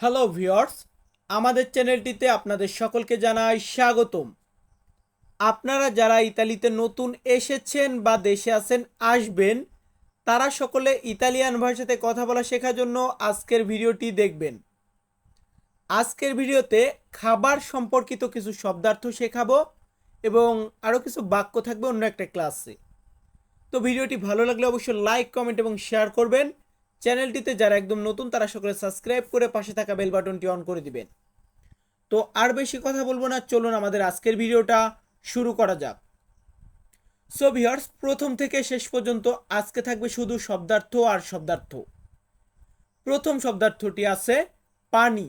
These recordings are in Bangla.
হ্যালো ভিউয়ার্স আমাদের চ্যানেলটিতে আপনাদের সকলকে জানাই স্বাগতম। আপনারা যারা ইতালিতে নতুন এসেছেন বা দেশে আছেন, আসবেন, তারা সকলে ইতালিয়ান ভাষাতে কথা বলা শেখার জন্য আজকের ভিডিওটি দেখবেন। আজকের ভিডিওতে খাবার সম্পর্কিত কিছু শব্দার্থ শেখাবো এবং আরও কিছু বাক্য থাকবে অন্য একটা ক্লাসে। তো ভিডিওটি ভালো লাগলে অবশ্যই লাইক কমেন্ট এবং শেয়ার করবেন। চ্যানেলটিতে যারা একদম নতুন, তারা সকলে সাবস্ক্রাইব করে পাশে থাকা বেল বাটনটি অন করে দিবেন। তো আর বেশি কথা বলব না, চলুন আমাদের আজকের ভিডিওটা শুরু করা যাক। সো ভিউয়ার্স প্রথম থেকে শেষ পর্যন্ত আজকে থাকবে শুধু শব্দার্থ আর শব্দার্থ। প্রথম শব্দার্থটি আছে পানি।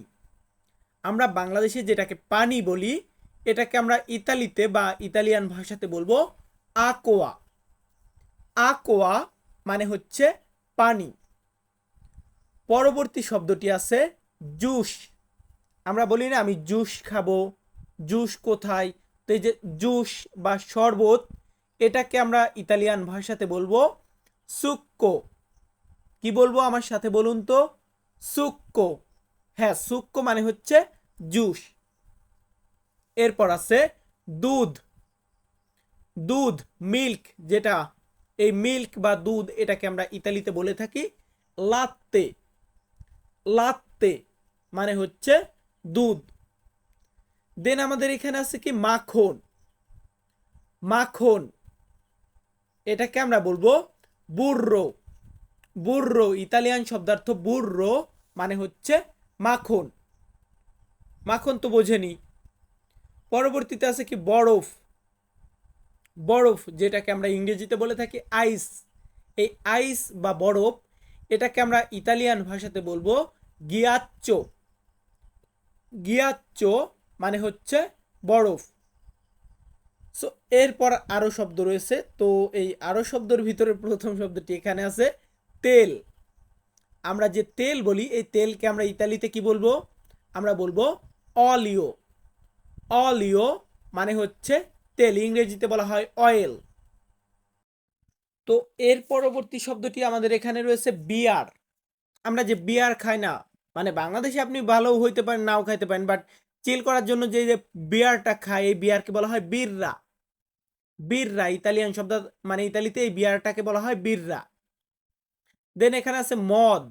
আমরা বাংলাদেশে যেটাকে পানি বলি, এটাকে আমরা ইতালিতে বা ইতালিয়ান ভাষাতে বলব আকোয়া। আকোয়া মানে হচ্ছে পানি। পরবর্তী শব্দটি আছে জুস। আমরা বলি না, আমি জুস খাব, জুস কোথায়? তো যে জুস বা শরবত, এটাকে আমরা ইতালিয়ান ভাষাতে বলব সুক্কো কি বলব আমার সাথে বলুন তো? সুক্কো হ্যাঁ সুক্কো মানে হচ্ছে জুস। এরপর আছে দুধ। দুধ, মিল্ক যেটা, এই মিল্ক বা দুধ এটাকে আমরা ইতালিতে বলে থাকি লাত্তে। লাত্তে মানে হচ্ছে দুধ। দেন আমাদের এখানে আছে কি? মাখন। মাখন, এটাকে আমরা বলব বুর্রো। বুর্রো, ইতালিয়ান শব্দার্থ বুর্রো মানে হচ্ছে মাখন। মাখন তো বোঝেনি। পরবর্তীতে আছে কি? বরফ। বরফ, যেটাকে আমরা ইংরেজিতে বলে থাকি আইস। এই আইস বা বরফ এটাকে আমরা ইতালিয়ান ভাষাতে বলব গিয়াচ্চো গিয়াচ্চো মানে হচ্ছে বরফ। সো এরপর আরও শব্দ রয়েছে, তো এই আরও শব্দের ভিতরে প্রথম শব্দটি এখানে আছে, তেল। আমরা যে তেল বলি, এই তেলকে আমরা ইতালিতে কি বলব? আমরা বলব অলিও। অলিও মানে হচ্ছে তেল, ইংরেজিতে বলা হয় অয়েল তো এর পরবর্তী শব্দটি আমাদের এখানে রয়েছে বিয়ার। আমরা যে বিয়ার খাই না মানে বাংলাদেশে আপনি ভালো হইতে পারেন, নাও খাইতে পারেন বাট চিল করার জন্য যে যে বিয়ারটা খায় এই বিয়ারকে বলা হয় বিররা। বিররা, ইতালিয়ান শব্দ মানে ইতালিতে এই বিয়ারটাকে বলা হয় বিররা। দেন এখানে আছে মদ।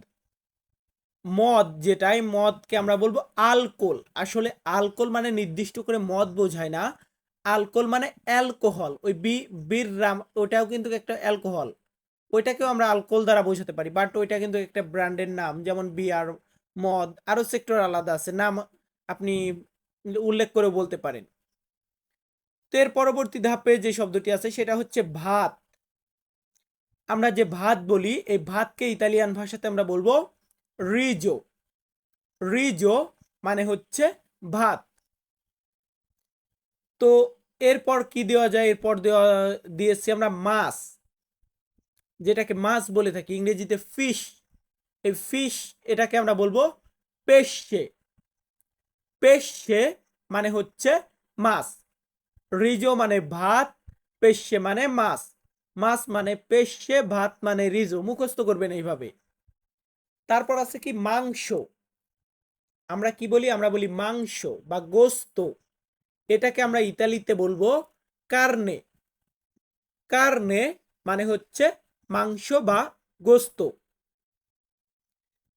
মদ যেটা এই মদকে আমরা বলব আলকোল। আসলে আলকোল মানে নির্দিষ্ট করে মদ বোঝায় না। আলকোল মানে অ্যালকোহল, ওই বি, বীর রাম ওটাও কিন্তু একটা অ্যালকোহল। ওইটাকেও আমরা আলকোহল দ্বারা বোঝাতে পারি, বাট ওইটা কিন্তু একটা ব্র্যান্ডের নাম, যেমন বিয়ার মদ, আরও সেক্টর আলাদা আছে, নাম আপনি উল্লেখ করে বলতে পারেন। তো এর পরবর্তী ধাপে যে শব্দটি আছে, সেটা হচ্ছে ভাত। আমরা যে ভাত বলি, এই ভাতকে ইতালিয়ান ভাষাতে আমরা বলব রিজো। রিজো মানে হচ্ছে ভাত। তো এরপর কি দেওয়া যায়? এরপর দেওয়া, দিয়েছি আমরা মাছ। যেটাকে মাছ বলে থাকি, ইংরেজিতে ফিশ এই ফিশ এটাকে আমরা বলব পেশে। পেশে মানে হচ্ছে মাছ। রিজো মানে ভাত, পেশে মানে মাছ। মাছ মানে পেশে, ভাত মানে রিজো। মুখস্থ করবেন এইভাবে। তারপর আছে কি মাংস। আমরা কি বলি? আমরা বলি মাংস বা গোস্ত। এটাকে আমরা ইতালিতে বলব কার্নে। কার্নে মানে হচ্ছে মাংস বা গোস্ত।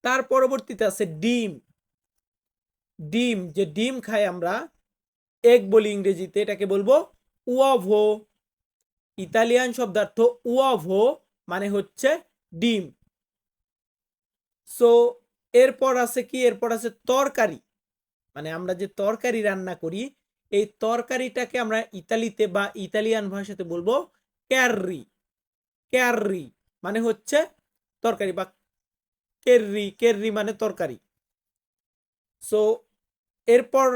তার পরবর্তীতে আছে ডিম। ডিম, যে ডিম খাই আমরা, এগ বলি ইংরেজিতে, এটাকে বলব উয়াভো। ইতালিয়ান শব্দার্থ উয়াভো মানে হচ্ছে ডিম। সো এরপর আছে কি? এরপর আছে তরকারি। মানে আমরা যে তরকারি রান্না করি এই তরকারিটাকে আমরা ইতালিতে বা ইতালিয়ান ভাষাতে বলব ক্যাররি ক্যাররি মানে হচ্ছে তরকারি বা কেররি কেররি মানে তরকারি। সো এরপর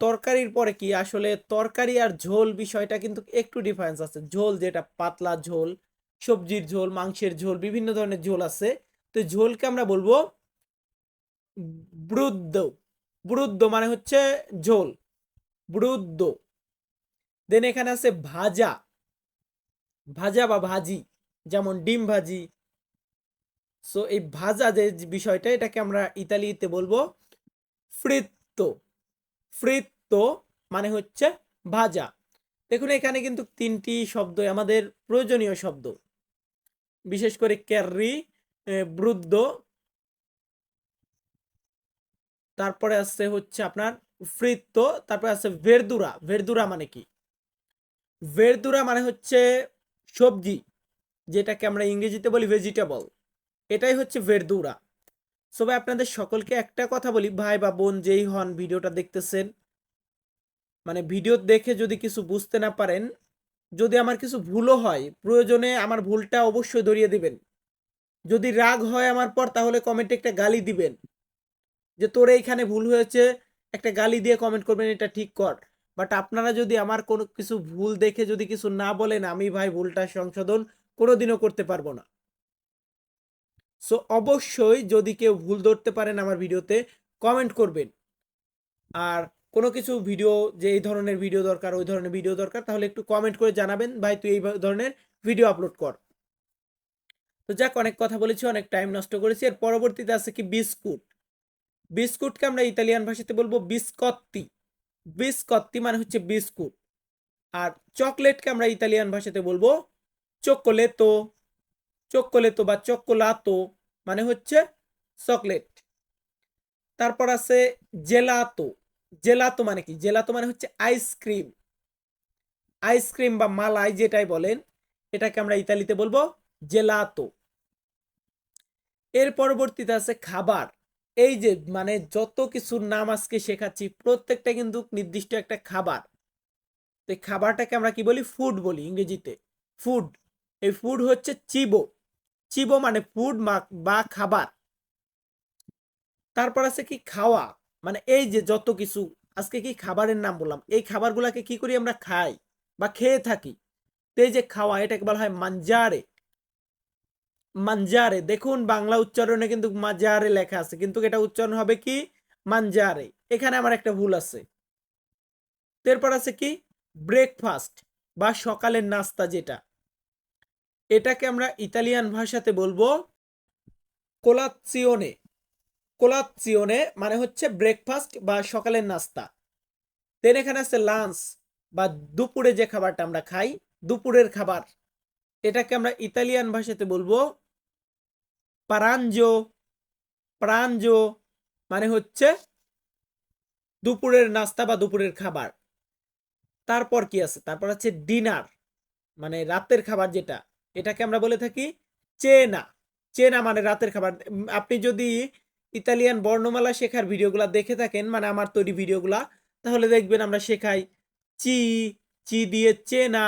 তরকারির পরে কি? আসলে তরকারি আর ঝোল বিষয়টা কিন্তু একটু ডিফারেন্স আছে। ঝোল যেটা, পাতলা ঝোল, সবজির ঝোল, মাংসের ঝোল, বিভিন্ন ধরনের ঝোল আছে। তো ঝোলকে আমরা বলব ব্রুদ্ধ ব্রুদ্ধ মানে হচ্ছে ঝোল। ব্রুদ্ধ দেন এখানে আছে ভাজা। ভাজা বা ভাজি, যেমন ডিম ভাজি। সো এই ভাজা যে বিষয়টা, এটাকে আমরা ইতালিতে বলব ফ্রিত্তো। ফ্রিত্তো মানে হচ্ছে ভাজা। দেখুন, এখানে কিন্তু তিনটি শব্দ আমাদের প্রয়োজনীয় শব্দ। বিশেষ করে ক্যারি বৃদ্ধ তারপরে আছে হচ্ছে আপনার ফ্রিত্ত তারপরে আছে ভেরদুরা ভেরদুরা মানে কি? ভেরদুরা মানে হচ্ছে সবজি, যেটাকে আমরা ইংরেজিতে বলি ভেজিটেবল এটাই হচ্ছে ভেরদুরা সবাই আপনাদের সকলকে একটা কথা বলি। ভাই বা বোন যেই হন, ভিডিওটা দেখতেছেন মানে ভিডিও দেখে যদি কিছু বুঝতে না পারেন, যদি আমার কিছু ভুলও হয়, প্রয়োজনে আমার ভুলটা অবশ্যই ধরিয়ে দিবেন। যদি রাগ হয় আমার পর, তাহলে কমেন্টে একটা গালি দিবেন, যে তোর এইখানে ভুল হয়েছে একটা গালি দিয়ে কমেন্ট করবেন, এটা ঠিক কর। বাট আপনারা যদি আমার কোনো কিছু ভুল দেখে যদি কিছু না বলেন, আমি ভাই ভুলটা সংশোধন কোনোদিনও করতে পারব না। সো অবশ্যই যদি কেউ ভুল ধরতে পারেন আমার ভিডিওতে কমেন্ট করবেন। আর কোনো কিছু ভিডিও, যে এই ধরনের ভিডিও দরকার, ওই ধরনের ভিডিও দরকার, তাহলে একটু কমেন্ট করে জানাবেন, ভাই, তুই এই ধরনের ভিডিও আপলোড কর। তো যাক, অনেক কথা বলেছি, অনেক টাইম নষ্ট করেছি, এর পরবর্তীতে আছে কি, বিস্কুট। বিস্কুটকে আমরা ইতালিয়ান ভাষাতে বলব বিস্কত্তি। বিস্কত্তি মানে হচ্ছে বিস্কুট। আর চকলেটকে আমরা ইতালিয়ান ভাষাতে বলব চকোলেতো। চকোলেতো বা চকোলাতো মানে হচ্ছে চকলেট। তারপর আছে জেলাতো। জেলাতো মানে কি? জেলাতো মানে হচ্ছে আইসক্রিম। আইসক্রিম বা মালাই যেটাই বলেন, এটাকে আমরা ইতালিতে বলব জেলাতো। এর পরবর্তীতে আছে খাবার। এই যে মানে যত কিছুর নাম আজকে শেখাচ্ছি, প্রত্যেকটা কিন্তু নির্দিষ্ট একটা খাবার। তো খাবারটাকে আমরা কি বলি? ফুড বলি ইংরেজিতে। ফুড এই ফুড হচ্ছে চিবো। চিবো মানে ফুড বা খাবার। তারপর আছে কি? খাওয়া। মানে এই যে যত কিছু, আজকে কি খাবারের নাম বললাম? এই খাবারগুলাকে কি করি আমরা খাই বা খেয়ে থাকি। তো এই যে খাওয়া, এটাকে বলা হয় মাঞ্জারে মাঞ্জারে। দেখুন, বাংলা উচ্চারণে কিন্তু মাজারে লেখা আছে, কিন্তু এটা উচ্চারণ হবে কি? মাঞ্জারে। এখানে আমার একটা ভুল আছে। এরপর আছে কি? ব্রেকফাস্ট বা সকালের নাস্তা যেটা। এটাকে আমরা ইতালিয়ান ভাষাতে বলব কোলাৎসিওনে কোলাৎসিওনে মানে হচ্ছে ব্রেকফাস্ট বা সকালের নাস্তা। দেন এখানে আছে লাঞ্চ বা দুপুরে যে খাবারটা আমরা খাই, দুপুরের খাবার। এটাকে আমরা ইতালিয়ান ভাষাতে বলব পারাঞ্জো। প্রাঞ্জো মানে হচ্ছে দুপুরের নাস্তা বা দুপুরের খাবার। তারপর কি আছে? তারপর আছে ডিনার মানে রাতের খাবার যেটা। এটাকে আমরা বলে থাকি চেনা। চেনা মানে রাতের খাবার। আপনি যদি ইতালিয়ান বর্ণমালা শেখার ভিডিওগুলো দেখে থাকেন মানে আমার তৈরি ভিডিওগুলা, তাহলে দেখবেন আমরা শেখাই চি চি দিয়ে চেনা।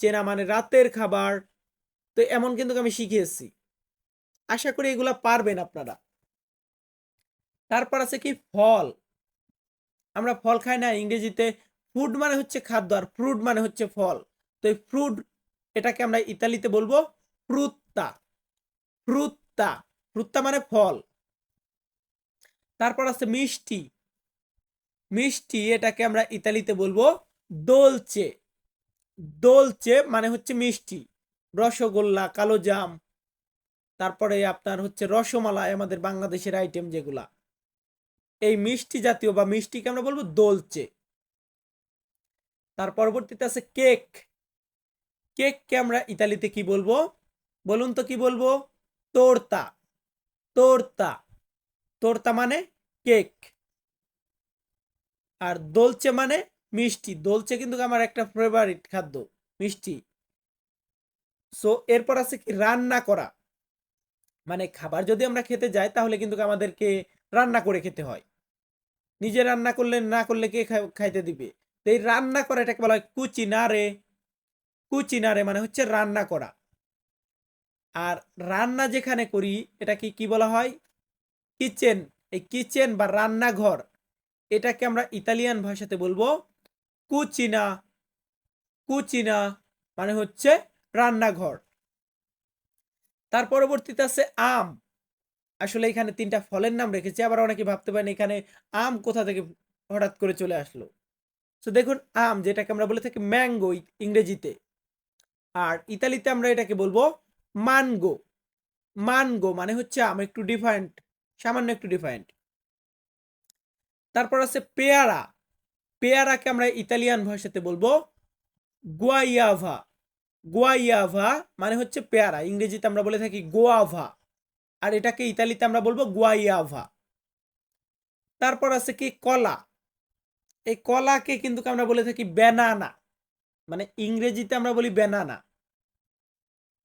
চেনা মানে রাতের খাবার। তো এমন কিন্তু আমি শিখিয়েছি। আশা করি এগুলা পারবেন আপনারা। তারপর আছে কি ফল। আমরা ফল খাই না, ইংরেজিতে ফুড মানে হচ্ছে খাদ্য আর ফ্রুট মানে হচ্ছে ফল। তো এই ফ্রুট এটাকে আমরা ইতালিতে বলব ফ্রুত্তা। ফ্রুত্তা। ফ্রুত্তা মানে ফল। তারপর আছে মিষ্টি। মিষ্টি এটাকে আমরা ইতালিতে বলব দোলচে। দোলচে মানে হচ্ছে মিষ্টি। রসগোল্লা, কালো জাম, তারপরে আপনার হচ্ছে রসমালাই, আমাদের বাংলাদেশের আইটেম যেগুলা। এই মিষ্টি জাতীয় বা মিষ্টিকে আমরা বলব দোলচে। তার পরবর্তীতে আছে কেক। কেককে আমরা ইতালিতে কি বলব? বলুন তো কি বলব? তোরতা। তোরতা। তোরতা মানে কেক। আর দোলচে মানে মিষ্টি। দোলচে কিন্তু আমার একটা ফেভারিট খাদ্য, মিষ্টি। সো এরপর আছে কি রান্না করা। মানে খাবার যদি আমরা খেতে যাই, তাহলে কিন্তু আমাদেরকে রান্না করে খেতে হয়। নিজে রান্না করলে, না করলে কে খাইতে দিবে? এই রান্না করা, এটাকে বলা হয় কুচিনারে। কুচিনারে মানে হচ্ছে রান্না করা। আর রান্না যেখানে করি, এটাকে কি বলা হয়? কিচেন। এই কিচেন বা রান্নাঘর, এটাকে আমরা ইতালিয়ান ভাষাতে বলব কুচিনা। কুচিনা মানে হচ্ছে রান্নাঘর। তার পরবর্তীতে আছে আম। আসলে এখানে তিনটা ফলের নাম রেখেছে, আবার অনেকে ভাবতে পারেন এখানে আম কোথা থেকে হঠাৎ করে চলে আসলো। তো দেখুন, আম যেটাকে আমরা বলে থাকি ম্যাঙ্গো ইংরেজিতে। আর ইতালিতে আমরা এটাকে বলব মানগো। মানগো মানে হচ্ছে আম, একটু ডিফারেন্ট সামান্য একটু ডিফারেন্ট তারপর আছে পেয়ারা। পেয়ারাকে আমরা ইতালিয়ান ভাষাতে বলব গুয়াইয়াভা। গুয়াইয়াভা মানে হচ্ছে পেয়ারা, ইংরেজিতে আমরা বলে থাকি গোয়াভা। আর এটাকে ইতালিতে আমরা বলব গোয়াইয়াভা। তারপর আছে কি কলা। এই কলাকে কিন্তু আমরা বলে থাকি ব্যানানা। মানে ইংরেজিতে আমরা বলি ব্যানানা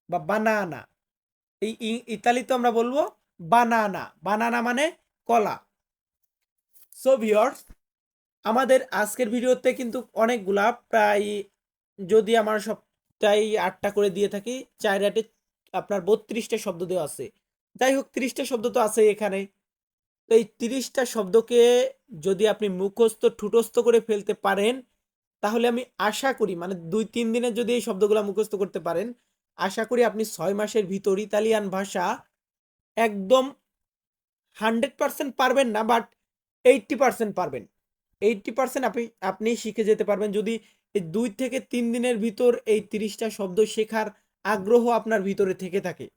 বা বানানা। এই ইতালিতে আমরা বলব বানানা। বানানা মানে কলা। সো ভিওর্স আমাদের আজকের ভিডিওতে কিন্তু অনেকগুলা। প্রায় যদি আমার সবটাই আটটা করে দিয়ে থাকি। চার আটে আপনার বত্রিশটা শব্দ দেওয়া আছে। যাই হোক, তিরিশটা শব্দ তো আছে এখানে। তো এই তিরিশটা শব্দকে যদি আপনি মুখস্থ, ঠুটস্থ করে ফেলতে পারেন, তাহলে আমি আশা করি মানে দুই, তিন দিনে যদি এই শব্দগুলো মুখস্থ করতে পারেন, আশা করি আপনি ছয় মাসের ভিতর ইতালিয়ান ভাষা একদম হান্ড্রেড পার্সেন্ট পারবেন না, বাট এইটটি পার্সেন্ট পারবেন। এইটটি পার্সেন্ট আপনি আপনি শিখে যেতে পারবেন। যদি এই দুই থেকে তিন দিনের ভিতর এই তিরিশটা শব্দ শেখার আগ্রহ আপনার ভিতরে থেকে থাকে।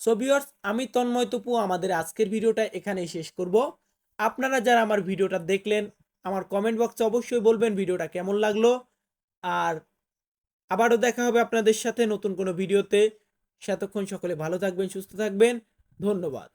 সো ভিউয়ার্স আমি তন্ময় তপু, আমাদের আজকের ভিডিওটা এখানেই শেষ করব। আপনারা যারা আমার ভিডিওটা দেখলেন, আমার কমেন্ট বক্সে অবশ্যই বলবেন ভিডিওটা কেমন লাগল। আর আবারও দেখা হবে আপনাদের সাথে নতুন কোনো ভিডিওতে। সেতক্ষণ সকলে ভালো থাকবেন, সুস্থ থাকবেন। ধন্যবাদ।